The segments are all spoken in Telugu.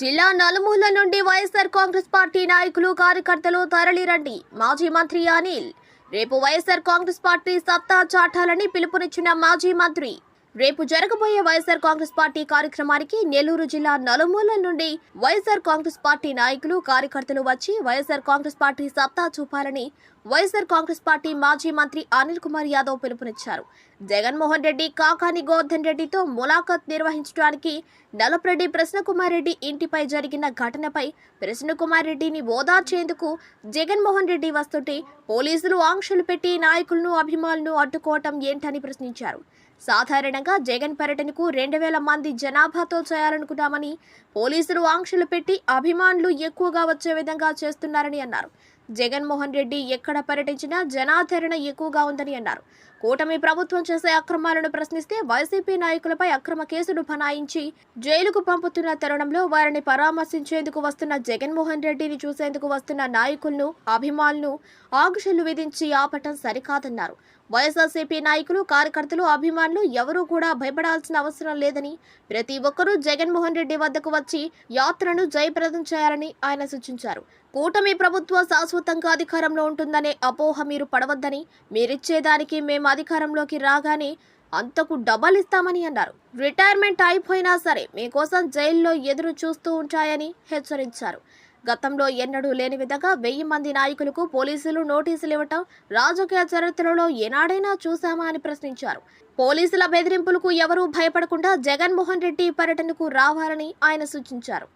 జిల్లా నలుమూల నుండి వైఎస్ఆర్ కాంగ్రెస్ పార్టీ నాయకులు కార్యకర్తలు తరలిరండి మాజీ మంత్రి అనిల్ రేపు వైఎస్ఆర్ కాంగ్రెస్ పార్టీ సత్తా చాటాలని పిలుపునిచ్చిన మాజీ మంత్రి రేపు జరగబోయే వైఎస్ఆర్ కాంగ్రెస్ పార్టీ కార్యక్రమానికి నెల్లూరు జిల్లా నలుమూల నుండి వైఎస్ఆర్ కాంగ్రెస్ పార్టీ నాయకులు కార్యకర్తలు వచ్చి వైఎస్ఆర్ కాంగ్రెస్ పార్టీ సత్తా చూపాలని వైఎస్ఆర్ కాంగ్రెస్ పార్టీ మాజీ మంత్రి అనిల్ కుమార్ యాదవ్ పిలుపునిచ్చారు. జగన్మోహన్ రెడ్డి కాకాని గోవర్ధన్ రెడ్డితో ములాఖత్ నిర్వహించడానికి నలపరెడ్డి ప్రసన్నకుమార్ రెడ్డి ఇంటిపై జరిగిన ఘటనపై ప్రసన్నకుమార్ రెడ్డిని ఓదార్చేందుకు జగన్మోహన్ రెడ్డి వస్తుంటే పోలీసులు ఆంక్షలు పెట్టి నాయకులను అభిమానులను అడ్డుకోవటం ఏంటని ప్రశ్నించారు. సాధారణంగా జగన్ పర్యటనకు రెండు వేల మంది జనాభాతో చేయాలనుకున్నామని పోలీసులు ఆంక్షలు పెట్టి అభిమానులు ఎక్కువగా వచ్చే విధంగా చేస్తున్నారని అన్నారు. జగన్మోహన్ రెడ్డి ఎక్కడ పర్యటించినా జనాదరణ ఎక్కువగా ఉందని అన్నారు. కూటమి ప్రభుత్వం చేసే అక్రమాలను ప్రశ్నిస్తే వైసీపీ నాయకులపై అక్రమ కేసులు బనాయించి జైలుకు పంపుతున్న తరుణంలో వారిని పరామర్శించేందుకు వస్తున్న జగన్మోహన్ రెడ్డిని చూసేందుకు వస్తున్న నాయకులను అభిమానులను ఆంక్షలు విధించి ఆపటం సరికాదన్నారు. వైఎస్ఆర్సీపీ నాయకులు కార్యకర్తలు అభిమానులు ఎవరూ కూడా భయపడాల్సిన అవసరం లేదని ప్రతి ఒక్కరూ జగన్మోహన్ రెడ్డి వద్దకు వచ్చి యాత్రను జయప్రదం చేయాలని ఆయన సూచించారు. కూటమి ప్రభుత్వం శాశ్వతంగా అధికారంలో ఉంటుందనే అపోహ మీరు పడవద్దని మీరిచ్చేదానికి మేము అధికారంలోకి రాగానే అంతకు డబల్ ఇస్తామని అన్నారు. రిటైర్మెంట్ అయిపోయినా సరే మీకోసం జైల్లో ఎదురు చూస్తూ ఉంటాయని హెచ్చరించారు. గతంలో ఎన్నడూ లేని విధంగా వెయ్యి మంది నాయకులకు పోలీసులు నోటీసులు ఇవ్వటం రాజకీయ చరిత్రలో ఏనాడైనా చూశామా అని ప్రశ్నించారు. పోలీసుల బెదిరింపులకు ఎవరూ భయపడకుండా జగన్మోహన్ రెడ్డి పర్యటనకు రావాలని ఆయన సూచించారు.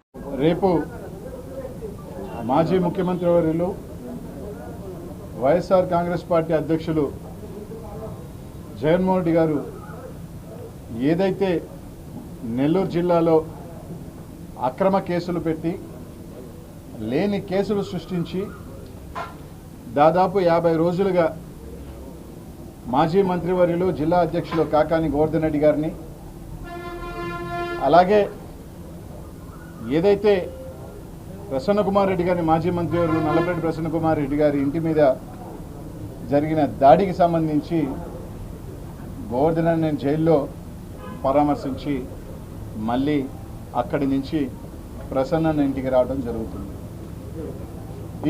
రేపు మాజీ ముఖ్యమంత్రి వర్యులు వైఎస్ఆర్ కాంగ్రెస్ పార్టీ అధ్యక్షులు జగన్మోహన్ రెడ్డి గారు ఏదైతే నెల్లూరు జిల్లాలో అక్రమ కేసులు పెట్టి లేని కేసులు సృష్టించి దాదాపు యాభై రోజులుగా మాజీ మంత్రివర్యులు జిల్లా అధ్యక్షులు కాకాని గోవర్ధన్ రెడ్డి గారిని అలాగే ఏదైతే ప్రసన్న కుమార్ రెడ్డి గారి మాజీ మంత్రివర్యులు నల్లపరెడ్డి ప్రసన్న కుమార్ రెడ్డి గారి ఇంటి మీద జరిగిన దాడికి సంబంధించి గోవర్ధన్ నేను జైల్లో పరామర్శించి మళ్ళీ అక్కడి నుంచి ప్రసన్న ఇంటికి రావడం జరుగుతుంది.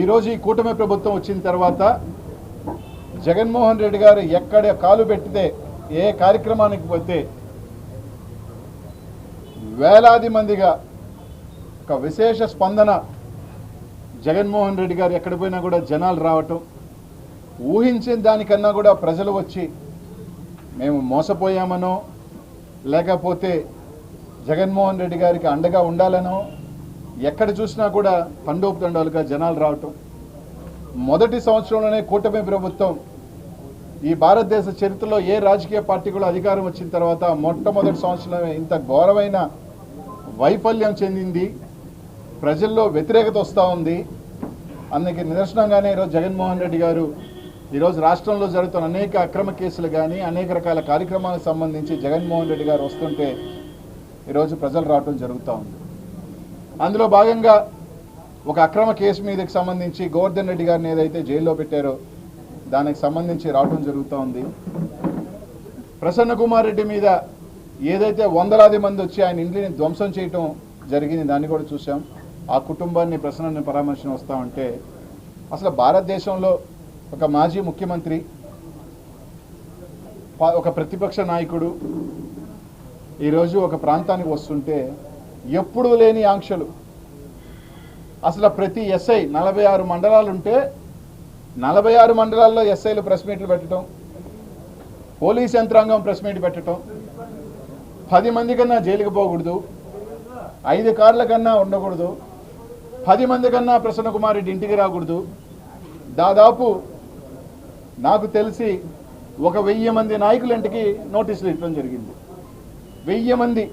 ఈరోజు ఈ కూటమి ప్రభుత్వం వచ్చిన తర్వాత జగన్మోహన్ రెడ్డి గారు ఎక్కడ కాలు పెట్టితే ఏ కార్యక్రమానికి పోతే వేలాది మందిగా ఒక విశేష స్పందన జగన్మోహన్ రెడ్డి గారు ఎక్కడ పోయినా కూడా జనాలు రావటం ఊహించిన దానికన్నా కూడా ప్రజలు వచ్చి మేము మోసపోయామనో లేకపోతే జగన్మోహన్ రెడ్డి గారికి అండగా ఉండాలనో ఎక్కడ చూసినా కూడా తండోపుతండాలుగా జనాలు రావటం. మొదటి సంవత్సరంలోనే కూటమి ప్రభుత్వం ఈ భారతదేశ చరిత్రలో ఏ రాజకీయ పార్టీ కూడా అధికారం వచ్చిన తర్వాత మొట్టమొదటి సంవత్సరమే ఇంత ఘోరమైన వైఫల్యం చెందింది. ప్రజల్లో వ్యతిరేకత వస్తూ ఉంది. అందుకే నిదర్శనంగానే ఈరోజు జగన్మోహన్ రెడ్డి గారు ఈరోజు రాష్ట్రంలో జరుగుతున్న అనేక అక్రమ కేసులు కానీ అనేక రకాల కార్యక్రమాలకు సంబంధించి జగన్మోహన్ రెడ్డి గారు వస్తుంటే ఈరోజు ప్రజలు రావటం జరుగుతూ ఉంది. అందులో భాగంగా ఒక అక్రమ కేసు మీదకి సంబంధించి గోవర్ధన్ రెడ్డి గారిని ఏదైతే జైల్లో పెట్టారో దానికి సంబంధించి రావటం జరుగుతూ ఉంది. ప్రసన్న కుమార్ రెడ్డి మీద ఏదైతే వందలాది మంది వచ్చి ఆయన ఇంటిని ధ్వంసం చేయటం జరిగింది దాన్ని కూడా చూసాం ఆ కుటుంబాన్ని ప్రసన్నని పరామర్శన వస్తామంటే అసలు భారతదేశంలో ఒక మాజీ ముఖ్యమంత్రి ఒక ప్రతిపక్ష నాయకుడు ఈరోజు ఒక ప్రాంతానికి వస్తుంటే ఎప్పుడు లేని ఆంక్షలు. అసలు ప్రతి ఎస్ఐ నలభై ఆరు మండలాలు ఉంటే నలభై ఆరు మండలాల్లో ఎస్ఐలు ప్రెస్ మీట్లు పెట్టడం పోలీస్ యంత్రాంగం ప్రెస్ మీట్ పెట్టడం పది మంది కన్నా జైలుకి పోకూడదు ఐదు కార్ల కన్నా ఉండకూడదు పది మంది కన్నా ప్రసన్న కుమార్ రెడ్డి ఇంటికి రాకూడదు దాదాపు నాకు తెలిసి ఒక వెయ్యి మంది నాయకుల ఇంటికి నోటీసులు ఇవ్వడం జరిగింది. వెయ్యి మంది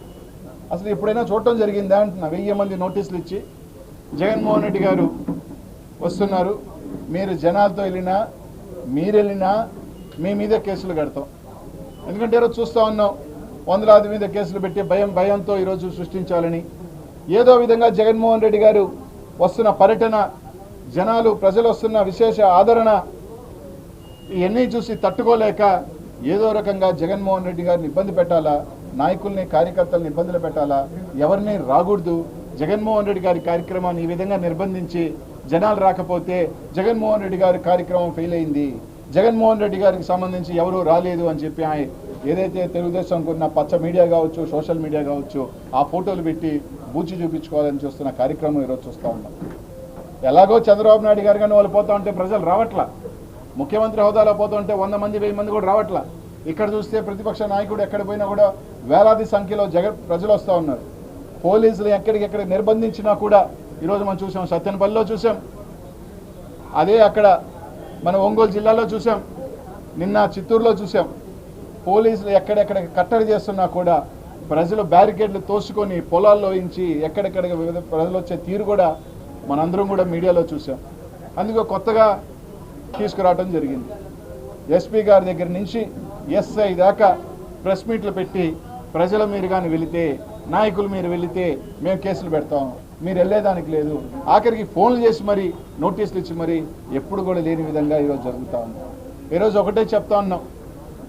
అసలు ఎప్పుడైనా చూడటం జరిగిందా అంటున్నా. వెయ్యి మంది నోటీసులు ఇచ్చి జగన్మోహన్ రెడ్డి గారు వస్తున్నారు. మీరు జనాలతో వెళ్ళినా మీరు వెళ్ళినా మీ మీద కేసులు కడతాం. ఎందుకంటే ఈరోజు చూస్తూ ఉన్నాం వందలాది మీద కేసులు పెట్టి భయం భయంతో ఈరోజు సృష్టించాలని. ఏదో విధంగా జగన్మోహన్ రెడ్డి గారు వస్తున్న పర్యటన జనాలు ప్రజలు వస్తున్న విశేష ఆదరణ ఇవన్నీ చూసి తట్టుకోలేక ఏదో రకంగా జగన్మోహన్ రెడ్డి గారిని ఇబ్బంది పెట్టాలా? నాయకుల్ని కార్యకర్తల్ని ఇబ్బందులు పెట్టాలా? ఎవరిని రాకూడదు. జగన్మోహన్ రెడ్డి గారి కార్యక్రమాన్ని ఈ విధంగా నిర్బంధించి జనాలు రాకపోతే జగన్మోహన్ రెడ్డి గారి కార్యక్రమం ఫెయిల్ అయింది. జగన్మోహన్ రెడ్డి గారికి సంబంధించి ఎవరు రాలేదు అని చెప్పి ఆయన ఏదైతే తెలుగుదేశం కొన్న పచ్చ మీడియా కావచ్చు సోషల్ మీడియా కావచ్చు ఆ ఫోటోలు పెట్టి బూచి చూపించుకోవాలని చూస్తున్న కార్యక్రమం ఈరోజు చూస్తూ ఉన్నాం. ఎలాగో చంద్రబాబు నాయుడు గారు కానీ వాళ్ళు పోతా ఉంటే ప్రజలు రావట్లా? ముఖ్యమంత్రి హోదాలో పోతుంటే ఉంటే వంద మంది వెయ్యి మంది కూడా రావట్లా. ఇక్కడ చూస్తే ప్రతిపక్ష నాయకుడు ఎక్కడ పోయినా కూడా వేలాది సంఖ్యలో జగ ప్రజలు వస్తూ ఉన్నారు. పోలీసులు ఎక్కడికెక్కడ నిర్బంధించినా కూడా ఈరోజు మనం చూసాం సత్యనపల్లిలో చూసాం. అదే అక్కడ మన ఒంగోలు జిల్లాలో చూసాం. నిన్న చిత్తూరులో చూసాం. పోలీసులు ఎక్కడెక్కడ కట్టడి చేస్తున్నా కూడా ప్రజలు బ్యారికేడ్లు తోసుకొని పొలాల్లో ఇంచి ఎక్కడెక్కడ వివిధ ప్రజలు వచ్చే తీరు కూడా మనందరం కూడా మీడియాలో చూసాం. అందుకే కొత్తగా తీసుకురావడం జరిగింది. ఎస్పీ గారి దగ్గర నుంచి ఎస్ఐ దాకా ప్రెస్ మీట్లు పెట్టి ప్రజల మీరు కానీ వెళితే నాయకులు మీరు వెళితే మేము కేసులు పెడతాం. మీరు వెళ్ళేదానికి లేదు. ఆఖరికి ఫోన్లు చేసి మరి నోటీసులు ఇచ్చి మరి ఎప్పుడు కూడా లేని విధంగా ఈరోజు జరుగుతూ ఉంది. ఈరోజు ఒకటే చెప్తా ఉన్నాం.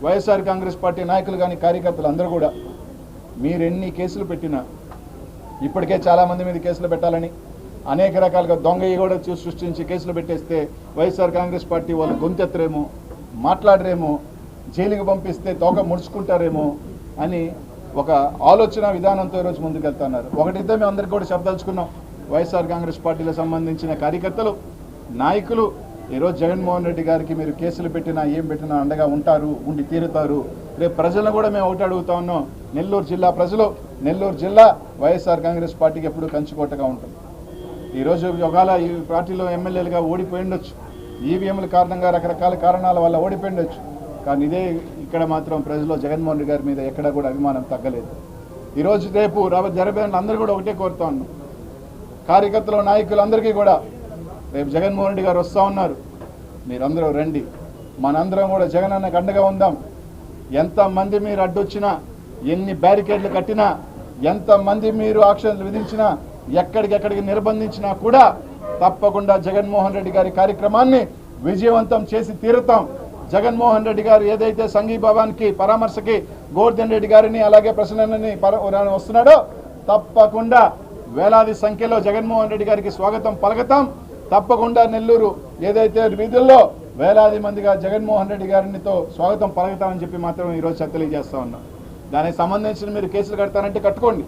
వైఎస్ఆర్ కాంగ్రెస్ పార్టీ నాయకులు కానీ కార్యకర్తలు అందరూ కూడా మీరు ఎన్ని కేసులు పెట్టినా ఇప్పటికే చాలా మంది మీద కేసులు పెట్టాలని అనేక రకాలుగా దొంగ కూడా సృష్టించి కేసులు పెట్టేస్తే వైఎస్ఆర్ కాంగ్రెస్ పార్టీ వాళ్ళు గొంతెత్తరేమో మాట్లాడరేమో జైలుకి పంపిస్తే తోక ముడుచుకుంటారేమో అని ఒక ఆలోచన విధానంతో ఈరోజు ముందుకెళ్తున్నారు. ఒకటైతే మేము అందరికీ కూడా చెప్పదలుచుకున్నాం. వైఎస్ఆర్ కాంగ్రెస్ పార్టీలకు సంబంధించిన కార్యకర్తలు నాయకులు ఈరోజు జగన్మోహన్ రెడ్డి గారికి మీరు కేసులు పెట్టినా ఏం పెట్టినా అండగా ఉంటారు ఉండి తీరుతారు. రేపు ప్రజలను కూడా మేము ఒకటి అడుగుతా ఉన్నాం. నెల్లూరు జిల్లా ప్రజలు నెల్లూరు జిల్లా వైఎస్ఆర్ కాంగ్రెస్ పార్టీకి ఎప్పుడు కంచుకోటగా ఉంటుంది ఈరోజు ఒకవేళ ఈ పార్టీలో ఎమ్మెల్యేలుగా ఓడిపోయి ఉండొచ్చు. ఈవీఎంల కారణంగా రకరకాల కారణాల వల్ల ఓడిపోయి ఉండొచ్చు. కానీ ఇదే ఇక్కడ మాత్రం ప్రజలు జగన్మోహన్ రెడ్డి గారి మీద ఎక్కడ కూడా అభిమానం తగ్గలేదు. ఈరోజు రేపు రాబోయే జరగబోయే అందరూ కూడా ఒకటే కోరుతా ఉన్నాం. కార్యకర్తలు నాయకులు అందరికీ కూడా రేపు జగన్మోహన్ రెడ్డి గారు వస్తూ ఉన్నారు. మీరందరూ రండి. మనందరం కూడా జగన్ అన్నకు అండగా ఉందాం. ఎంతమంది మీరు అడ్డొచ్చినా ఎన్ని బ్యారికేడ్లు కట్టినా ఎంతమంది మీరు ఆక్షన్లు విధించినా ఎక్కడికెక్కడికి నిర్బంధించినా కూడా తప్పకుండా జగన్మోహన్ రెడ్డి గారి కార్యక్రమాన్ని విజయవంతం చేసి తీరుతాం. జగన్మోహన్ రెడ్డి గారు ఏదైతే సంఘీభావానికి పరామర్శకి గోవర్ధన్ రెడ్డి గారిని అలాగే ప్రసన్నని పర వస్తున్నాడో తప్పకుండా వేలాది సంఖ్యలో జగన్మోహన్ రెడ్డి గారికి స్వాగతం పలకతాం. తప్పకుండా నెల్లూరు ఏదైతే వీధుల్లో వేలాది మందిగా జగన్మోహన్ రెడ్డి గారినితో స్వాగతం పలకతామని చెప్పి మాత్రం ఈరోజు తెలియజేస్తా ఉన్నాం. దానికి సంబంధించిన మీరు కేసులు కడతానంటే కట్టుకోండి.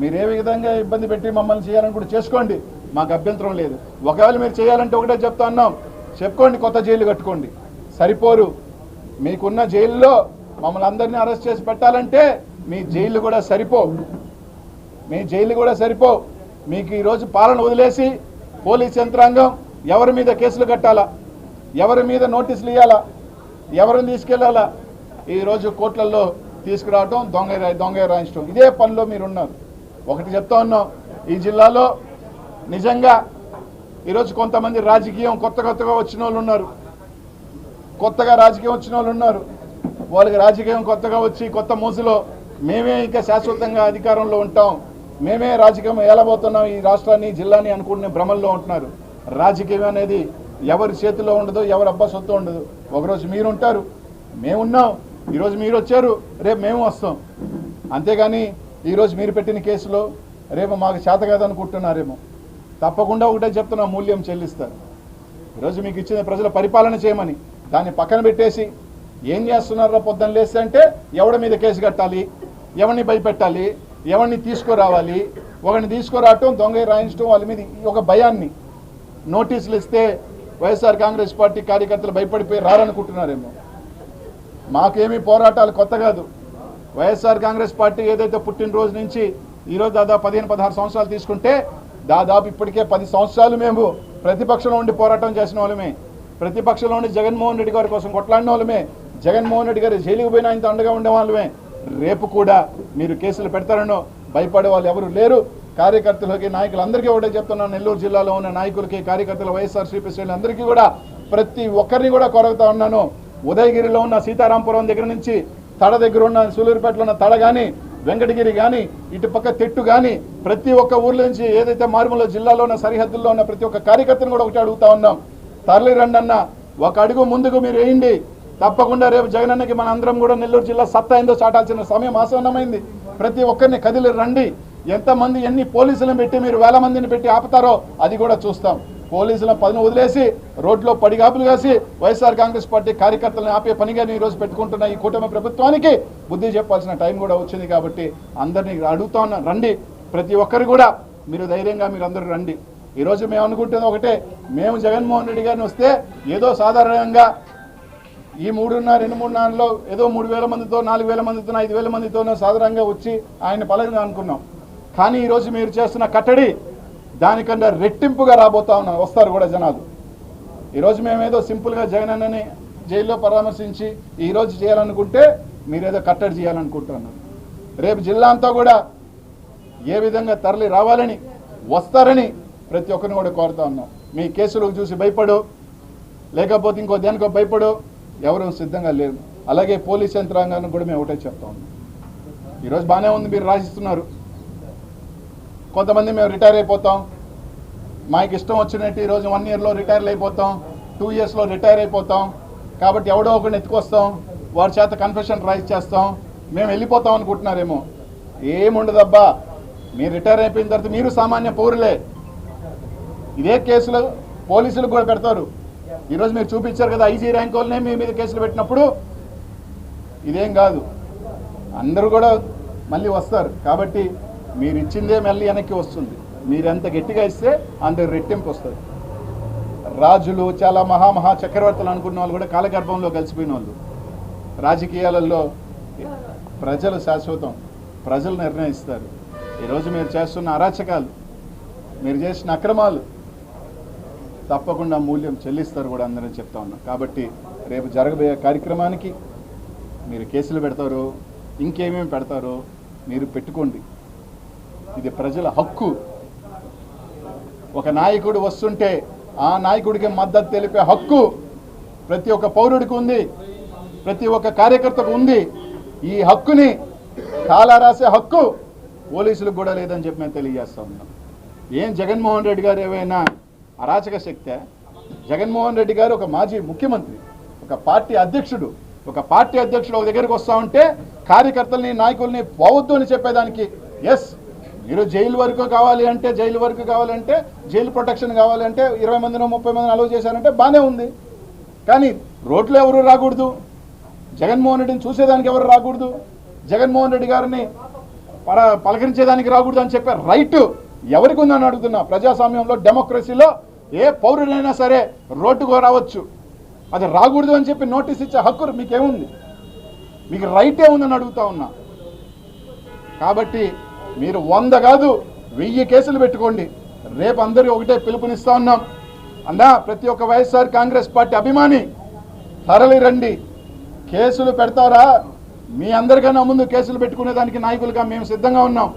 మీరు ఏ విధంగా ఇబ్బంది పెట్టి మమ్మల్ని చేయాలని కూడా చేసుకోండి. మాకు అభ్యంతరం లేదు. ఒకవేళ మీరు చేయాలంటే ఒకటే చెప్తా ఉన్నాం చెప్పుకోండి కొత్త జైలు కట్టుకోండి. సరిపోరు. మీకున్న జైల్లో మమ్మల్ని అందరినీ అరెస్ట్ చేసి పెట్టాలంటే మీ జైలు కూడా సరిపో మీ జైలు కూడా సరిపో మీకు ఈరోజు పాలన వదిలేసి పోలీస్ యంత్రాంగం ఎవరి మీద కేసులు కట్టాలా? ఎవరి మీద నోటీసులు ఇవ్వాలా ఎవరిని తీసుకెళ్ళాలా? ఈరోజు కోర్టులలో తీసుకురావటం దొంగ దొంగ రాయించడం ఇదే పనిలో మీరు ఉన్నారు ఒకటి చెప్తా ఉన్నాం ఈ జిల్లాలో నిజంగా ఈరోజు కొంతమంది రాజకీయం కొత్త కొత్తగా వచ్చిన వాళ్ళు ఉన్నారు. కొత్తగా రాజకీయం వచ్చిన వాళ్ళు ఉన్నారు. వాళ్ళకి రాజకీయం కొత్తగా వచ్చి కొత్త మూసులో మేమే ఇంకా శాశ్వతంగా అధికారంలో ఉంటాం. మేమే రాజకీయం ఏలబోతున్నాం ఈ రాష్ట్రాన్ని జిల్లాని అనుకునే భ్రమల్లో ఉంటున్నారు. రాజకీయం అనేది ఎవరి చేతిలో ఉండదు ఎవరి అబ్బా సొత్తు ఉండదు. ఒకరోజు మీరు ఉంటారు మేమున్నాం. ఈరోజు మీరు వచ్చారు రేపు మేము వస్తాం. అంతేగాని ఈరోజు మీరు పెట్టిన కేసులో రేపు మాకు చేత కాదనుకుంటున్నారేమో. తప్పకుండా ఒకటే చెప్తున్నా మూల్యం చెల్లిస్తారు. ఈరోజు మీకు ఇచ్చిన ప్రజల పరిపాలన చేయమని దాన్ని పక్కన పెట్టేసి ఏం చేస్తున్నారో పొద్దున్న లేస్తే అంటే ఎవడి మీద కేసు కట్టాలి ఎవరిని భయపెట్టాలి ఎవరిని తీసుకురావాలి ఒకరిని తీసుకురావటం దొంగ రాయించడం వాళ్ళ మీద ఒక భయాన్ని. నోటీసులు ఇస్తే వైఎస్ఆర్ కాంగ్రెస్ పార్టీ కార్యకర్తలు భయపడిపోయి రారనుకుంటున్నారేమో. మాకేమీ పోరాటాలు కొత్త కాదు. వైఎస్ఆర్ కాంగ్రెస్ పార్టీ ఏదైతే పుట్టినరోజు నుంచి ఈరోజు దాదాపు పదిహేను పదహారు సంవత్సరాలు తీసుకుంటే దాదాపు ఇప్పటికే పది సంవత్సరాలు మేము ప్రతిపక్షంలో ఉండి పోరాటం చేసిన వాళ్ళమే. ప్రతిపక్షంలో ఉండి జగన్మోహన్ రెడ్డి గారి కోసం కొట్లాడిన వాళ్ళమే. జగన్మోహన్ రెడ్డి గారు జైలుకు పోయిన ఆయనతో అండగా ఉండే వాళ్ళమే. రేపు కూడా మీరు కేసులు పెడతారనో భయపడే వాళ్ళు ఎవరు లేరు. కార్యకర్తలకి నాయకులందరికీ ఒకటే చెప్తున్నాను నెల్లూరు జిల్లాలో ఉన్న నాయకులకి కార్యకర్తలు వైఎస్ఆర్ శ్రీప్రెసిడెంట్ అందరికీ కూడా ప్రతి ఒక్కరిని కూడా కొరగుతా ఉన్నాను. ఉదయగిరిలో ఉన్న సీతారాంపురం దగ్గర నుంచి తడ దగ్గర ఉన్న సూలూరుపేటలో ఉన్న తడ కానీ వెంకటగిరి కానీ ఇటు పక్క తిట్టు కానీ ప్రతి ఒక్క ఊర్ల నుంచి ఏదైతే మారుమూల జిల్లాలో ఉన్న సరిహద్దుల్లో ఉన్న ప్రతి ఒక్క కార్యకర్తను కూడా ఒకటి అడుగుతా ఉన్నాం. తరలి రండి ఒక అడుగు ముందుకు మీరు వేయండి. తప్పకుండా రేపు జగనన్నకి మన అందరం కూడా నెల్లూరు జిల్లా సత్తా ఏందో చాటాల్సిన సమయం ఆసన్నమైంది. ప్రతి ఒక్కరిని కదిలి రండి. ఎంతమంది ఎన్ని పోలీసులను పెట్టి మీరు వేల మందిని పెట్టి ఆపుతారో అది కూడా చూస్తాం. పోలీసులను పదిని వదిలేసి రోడ్లో పడిగాపులు కాసి వైఎస్ఆర్ కాంగ్రెస్ పార్టీ కార్యకర్తలను ఆపే పనిగా ఈరోజు పెట్టుకుంటున్న ఈ కూటమి ప్రభుత్వానికి బుద్ధి చెప్పాల్సిన టైం కూడా వచ్చింది కాబట్టి అందరినీ అడుగుతా ఉన్నాను రండి ప్రతి ఒక్కరు కూడా మీరు ధైర్యంగా మీరు అందరూ రండి. ఈరోజు మేము అనుకుంటుంది ఒకటే మేము జగన్మోహన్ రెడ్డి గారిని వస్తే ఏదో సాధారణంగా ఈ మూడున్నర రెండు మూడున్నరలో ఏదో మూడు వేల మందితో నాలుగు వేల మందితో ఐదు వేల మందితోనో సాధారణంగా వచ్చి ఆయన పలకగా అనుకున్నాం. కానీ ఈరోజు మీరు చేస్తున్న కట్టడి దానికన్నా రెట్టింపుగా రాబోతా ఉన్నా వస్తారు కూడా జనాలు. ఈరోజు మేమేదో సింపుల్గా జగన్ అన్నని జైల్లో పరామర్శించి ఈరోజు చేయాలనుకుంటే మీరేదో కట్టడి చేయాలనుకుంటున్నారు. రేపు జిల్లా అంతా కూడా ఏ విధంగా తరలి రావాలని వస్తారని ప్రతి ఒక్కరిని కూడా కోరుతా ఉన్నాం. మీ కేసులకు చూసి భయపడు లేకపోతే ఇంకో దేనికో భయపడు ఎవరు సిద్ధంగా లేరు. అలాగే పోలీస్ యంత్రాంగాన్ని కూడా మేము ఒకటే చెప్తా ఉన్నాం. ఈరోజు బాగానే ఉంది మీరు రాసిస్తున్నారు. కొంతమంది మేము రిటైర్ అయిపోతాం. మాకు ఇష్టం వచ్చినట్టు ఈరోజు వన్ ఇయర్లో రిటైర్ అయిపోతాం. టూ ఇయర్స్లో రిటైర్ అయిపోతాం. కాబట్టి ఎవడో ఒకరిని ఎత్తుకొస్తాం. వారి చేత కన్ఫెషన్ రైజ్ చేస్తాం. మేము వెళ్ళిపోతాం అనుకుంటున్నారేమో. ఏముండదబ్బా. మీరు రిటైర్ అయిపోయిన తర్వాత మీరు సామాన్య పౌరులే. ఇదే కేసులు పోలీసులు కూడా పెడతారు. ఈరోజు మీరు చూపించారు కదా ఐజీ ర్యాంక్ వాళ్ళనే మీ మీద కేసులు పెట్టినప్పుడు. ఇదేం కాదు. అందరూ కూడా మళ్ళీ వస్తారు. కాబట్టి మీరు ఇచ్చిందే మళ్ళీ వెనక్కి వస్తుంది. మీరు ఎంత గట్టిగా ఇస్తే అంత రెట్టింపు వస్తుంది. రాజులు చాలా మహామహా చక్రవర్తులు అనుకున్న వాళ్ళు కూడా కాలగర్భంలో కలిసిపోయిన వాళ్ళు. రాజకీయాలలో ప్రజలు శాశ్వతం. ప్రజలు నిర్ణయిస్తారు. ఈరోజు మీరు చేస్తున్న అరాచకాలు మీరు చేసిన అక్రమాలు తప్పకుండా మూల్యం చెల్లిస్తారు కూడా అందరూ చెప్తా ఉన్నాం. కాబట్టి రేపు జరగబోయే కార్యక్రమానికి మీరు కేసులు పెడతారో ఇంకేమేమి పెడతారో మీరు పెట్టుకోండి. ఇది ప్రజల హక్కు. ఒక నాయకుడు వస్తుంటే ఆ నాయకుడికి మద్దతు తెలిపే హక్కు ప్రతి ఒక్క పౌరుడికి ఉంది ప్రతి ఒక్క కార్యకర్తకు ఉంది. ఈ హక్కుని కాలా రాసే హక్కు పోలీసులకు కూడా లేదని చెప్పి మేము తెలియజేస్తా ఉన్నాం. ఏం జగన్మోహన్ రెడ్డి గారు ఏమైనా అరాచక శక్తే? జగన్మోహన్ రెడ్డి గారు ఒక మాజీ ముఖ్యమంత్రి ఒక పార్టీ అధ్యక్షుడు ఒక పార్టీ అధ్యక్షుడు ఒక దగ్గరికి వస్తా ఉంటే కార్యకర్తల్ని నాయకుల్ని పోవద్దు అని చెప్పేదానికి ఎస్ ఈరోజు జైలు వరకు కావాలి అంటే జైలు వరకు కావాలంటే జైలు ప్రొటెక్షన్ కావాలంటే ఇరవై మందినో ముప్పై మందిని అలవ్ చేశారంటే బాగానే ఉంది. కానీ రోడ్లో ఎవరు రాకూడదు? జగన్మోహన్ రెడ్డిని చూసేదానికి ఎవరు రాకూడదు? జగన్మోహన్ రెడ్డి గారిని పర పలకరించేదానికి రాకూడదు అని చెప్పే రైట్ ఎవరికి ఉందని అడుగుతున్నా? ప్రజాస్వామ్యంలో డెమోక్రసీలో ఏ పౌరుడైనా సరే రోడ్డుకు రావచ్చు. అది రాకూడదు అని చెప్పి నోటీస్ ఇచ్చే హక్కు మీకేముంది? మీకు రైటే ఉందని అడుగుతా ఉన్నా. కాబట్టి మీరు వంద కాదు వెయ్యి కేసులు పెట్టుకోండి. రేపు అందరూ ఒకటే పిలుపునిస్తా ఉన్నాం. అన్నా ప్రతి ఒక్క వైఎస్ఆర్ కాంగ్రెస్ పార్టీ అభిమాని తరలి రండి. కేసులు పెడతారా? మీ అందరికన్నా ముందు కేసులు పెట్టుకునే దానికి నాయకులుగా మేము సిద్ధంగా ఉన్నాం.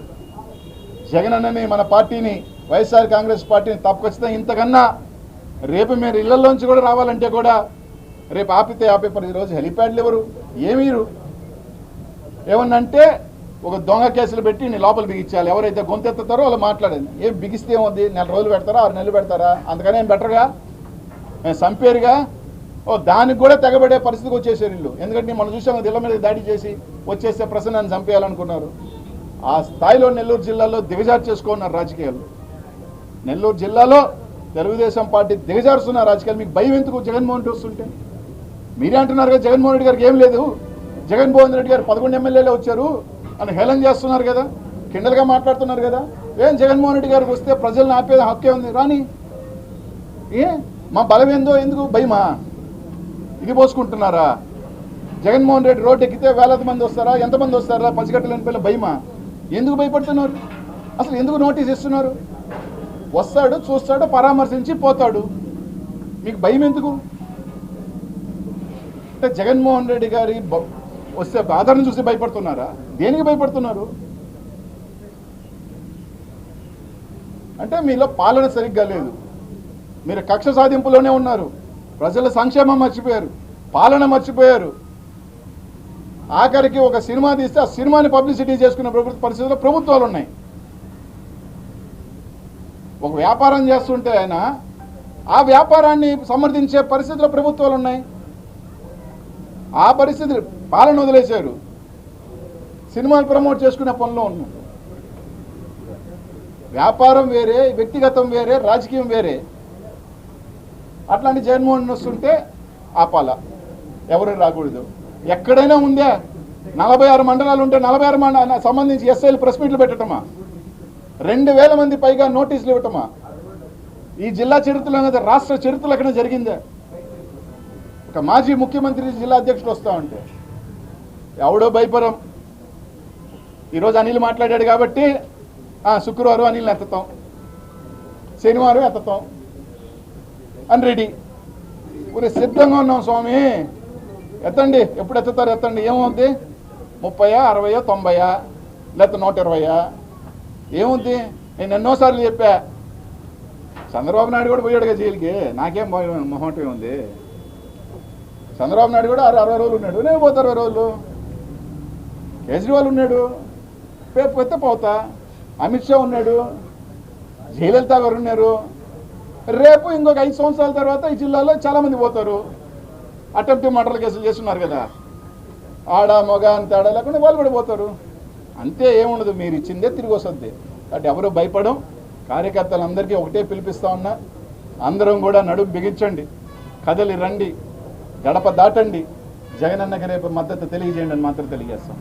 జగన్ అన్నని మన పార్టీని వైఎస్ఆర్ కాంగ్రెస్ పార్టీని తప్పకొచ్చితే ఇంతకన్నా రేపు మీరు ఇళ్ళలోంచి కూడా రావాలంటే కూడా రేపు ఆపితే ఆపే ప్రతిరోజు హెలిప్యాడ్లు ఎవరు? ఏమీరు ఏమన్నంటే ఒక దొంగ కేసులు పెట్టి నీ లోపల బిగించాలి. ఎవరైతే గొంతెత్తుతారో వాళ్ళు మాట్లాడేది. ఏం బిగిస్తే ఏముంది? నెల రోజులు పెడతారా? ఆరు నెలలు పెడతారా? అందుకని ఏం బెటర్గా మేము చంపేరుగా? ఓ దానికి కూడా తెగబడే పరిస్థితికి వచ్చేసారు ఇల్లు ఎందుకంటే మనం చూసాము ఇళ్ళ మీద దాడి చేసి వచ్చేస్తే ప్రసన్నాన్ని చంపేయాలనుకున్నారు. ఆ స్థాయిలో నెల్లూరు జిల్లాలో దిగజారు చేసుకున్నారు రాజకీయాలు. నెల్లూరు జిల్లాలో తెలుగుదేశం పార్టీ దిగజారుస్తున్న రాజకీయాలు. మీకు భయం ఎందుకు? జగన్మోహన్ రెడ్డి వస్తుంటే? మీరే అంటున్నారు కదా జగన్మోహన్ రెడ్డి గారికి ఏం లేదు. జగన్మోహన్ రెడ్డి గారు పదకొండు ఎమ్మెల్యేలే వచ్చారు. అని హేళన చేస్తున్నారు కదా కిండలుగా మాట్లాడుతున్నారు కదా. ఏం జగన్మోహన్ రెడ్డి గారికి వస్తే ప్రజలను ఆపేది హక్కే ఉంది? రాని. ఏ? మా బలం ఏందో ఎందుకు? భయమా? ఇది పోసుకుంటున్నారా? జగన్మోహన్ రెడ్డి రోడ్డు ఎక్కితే వేలాది మంది వస్తారా? ఎంతమంది వస్తారా? పసిగట్టలేని పిల్లలు భయమా? ఎందుకు భయపడుతున్నారు? అసలు ఎందుకు నోటీస్ ఇస్తున్నారు? వస్తాడు చూస్తాడు పరామర్శించి పోతాడు. మీకు భయం ఎందుకు? అంటే జగన్మోహన్ రెడ్డి గారి వస్తే బాధను చూసి భయపడుతున్నారా? దేనికి భయపడుతున్నారు? అంటే మీలో పాలన సరిగ్గా లేదు. మీరు కక్ష సాధింపులోనే ఉన్నారు. ప్రజల సంక్షేమం మర్చిపోయారు. పాలన మర్చిపోయారు. ఆఖరికి ఒక సినిమా తీస్తే ఆ సినిమాని పబ్లిసిటీ చేసుకునే ప్రభుత్వ పరిస్థితుల్లో ప్రభుత్వాలు ఉన్నాయి. ఒక వ్యాపారం చేస్తుంటే ఆయన ఆ వ్యాపారాన్ని సమర్థించే పరిస్థితుల్లో ప్రభుత్వాలు ఉన్నాయి. ఆ పరిస్థితి పాలన వదిలేశారు సినిమాలు ప్రమోట్ చేసుకునే పనిలో ఉన్నాడు. వ్యాపారం వేరే వ్యక్తిగతం వేరే రాజకీయం వేరే. అట్లాంటి జగన్మోహన్ వస్తుంటే ఆపాల ఎవరు రాకూడదు. ఎక్కడైనా ఉందా నలభై ఆరు మండలాలు ఉంటే నలభై ఆరు మండల సంబంధించి ఎస్ఐలు ప్రెస్ మీట్లు పెట్టటమా? రెండు వేల మంది పైగా నోటీసులు ఇవ్వటమా? ఈ జిల్లా చరిత్రలో రాష్ట్ర చరిత్రలో ఎక్కడ జరిగిందా? ఒక మాజీ ముఖ్యమంత్రి జిల్లా అధ్యక్షుడు వస్తా ఉంటే ఎవడో భయపరం. ఈరోజు అనిల్ మాట్లాడాడు కాబట్టి ఆ, శుక్రవారం అనిల్ని ఎత్తుతాం. శనివారం ఎత్తాం అని రెడీ. ఊరే సిద్ధంగా ఉన్నాం స్వామి. ఎత్తండి. ఎప్పుడు ఎత్తుతారు? ఎత్తండి. ఏమవుద్ది ముప్పయా అరవయో తొంభయా లేకపోతే నూట ఇరవయా? ఏముంది? నేను ఎన్నోసార్లు చెప్పా. చంద్రబాబు నాయుడు కూడా పోయాడుగా జైలుకి. నాకేం భయం ఉంది చంద్రబాబు నాయుడు కూడా అరవై అరవై రోజులు ఉన్నాడు. నేను పోతా అరవై రోజులు. కేజ్రీవాల్ ఉన్నాడు. రేపు పోతే పోతా. అమిత్ షా ఉన్నాడు. జయలలిత గారు ఉన్నారు. రేపు ఇంకొక ఐదు సంవత్సరాల తర్వాత ఈ జిల్లాలో చాలామంది పోతారు. అటెంప్ట్ మర్డర్ కేసులు చేస్తున్నారు కదా. ఆడ మగ అని తేడా లేకుండా వాళ్ళు కూడా పోతారు. అంతే ఏముండదు. మీరు ఇచ్చిందే తిరిగి వస్తుంది. కాబట్టి ఎవరు భయపడం కార్యకర్తలందరికీ ఒకటే పిలిపిస్తా ఉన్నా. అందరం కూడా నడుము బిగించండి. కదలి రండి. గడప దాటండి. జగనన్నకి రేపు మద్దతు తెలియజేయండి అని మాత్రం తెలియజేస్తాం.